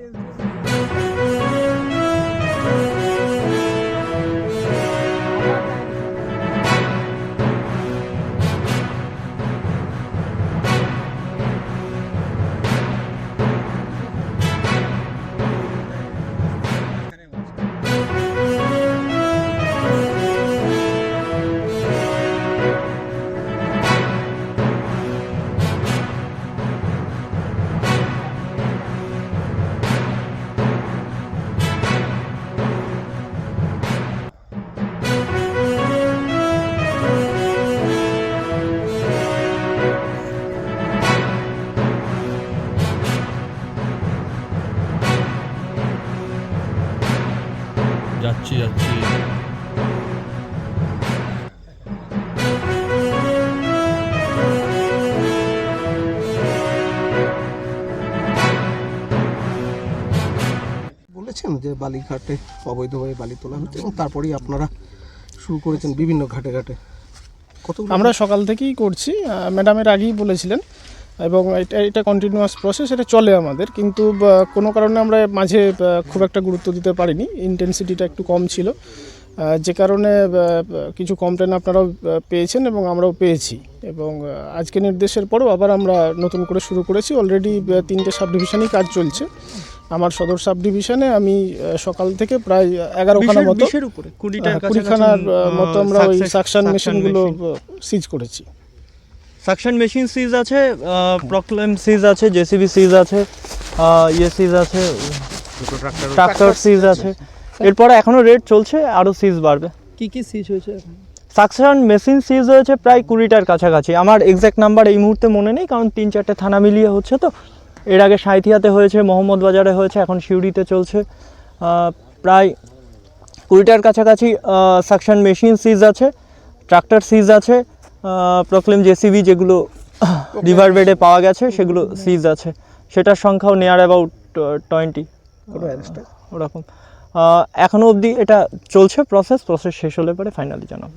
Herkes যাচ্ছি যাচ্ছি। বলেছেন যে বালিঘাটে অবৈধভাবে বালি তোলা হচ্ছে এবং তারপরেই আপনারা শুরু করেছেন বিভিন্ন ঘাটে ঘাটে। কতগুলো আমরা সকাল থেকেই করছি। ম্যাডামের আগেই বলেছিলেন এবং এটা এটা কন্টিনিউয়াস প্রসেস এটা চলে আমাদের। কিন্তু কোনো কারণে আমরা মাঝে খুব একটা গুরুত্ব দিতে পারিনি। ইন্টেন্সিটিটা একটু কম ছিল। যে কারণে কিছু কমপ্লেন আপনারাও পেয়েছেন এবং আমরাও পেয়েছি। এবং আজকে নির্দেশের পরেও আবার আমরা নতুন করে শুরু করেছি। অলরেডি তিনটে সাব ডিভিশনেই কাজ চলছে। আমার সদর সাব ডিভিশনে আমি সকাল থেকে প্রায় এগারোখানা মতো আহ, কুড়িখানার মতো আমরা ওই সাকশন মেশিনগুলো সিজ করেছি। সাকশন মেশিন সিজ আছে প্রক্লেম সিজ আছে জেসিবি সিজ আছে ইয়ে সিজ আছে ট্রাক্টর সিজ আছে। এরপরে এখনও রেট চলছে আরও সিজ বাড়বে। কি কি সিজ হয়েছে সাকশন মেশিন সিজ হয়েছে প্রায় কুড়িটার কাছাকাছি। আমার এক্স্যাক্ট নাম্বার এই মুহূর্তে মনে নেই কারণ তিন চারটে থানা মিলিয়ে হচ্ছে তো। এর আগে সাঁইথিয়াতে হয়েছে মোহাম্মদ বাজারে হয়েছে এখন সিউড়িতে চলছে। প্রায় কুড়িটার কাছাকাছি সাকশন মেশিন সিজ আছে ট্রাক্টর সিজ আছে। প্রক্লেম জেসিবি যেগুলো রিভার বেডে পাওয়া গেছে সেগুলো সিজ আছে। সেটার সংখ্যাও নেয়ার অ্যাবাউট টোয়েন্টি? ওরকম। এখনও অবধি এটা চলছে প্রসেস প্রসেস শেষ হলে পরে ফাইনালি জানাব।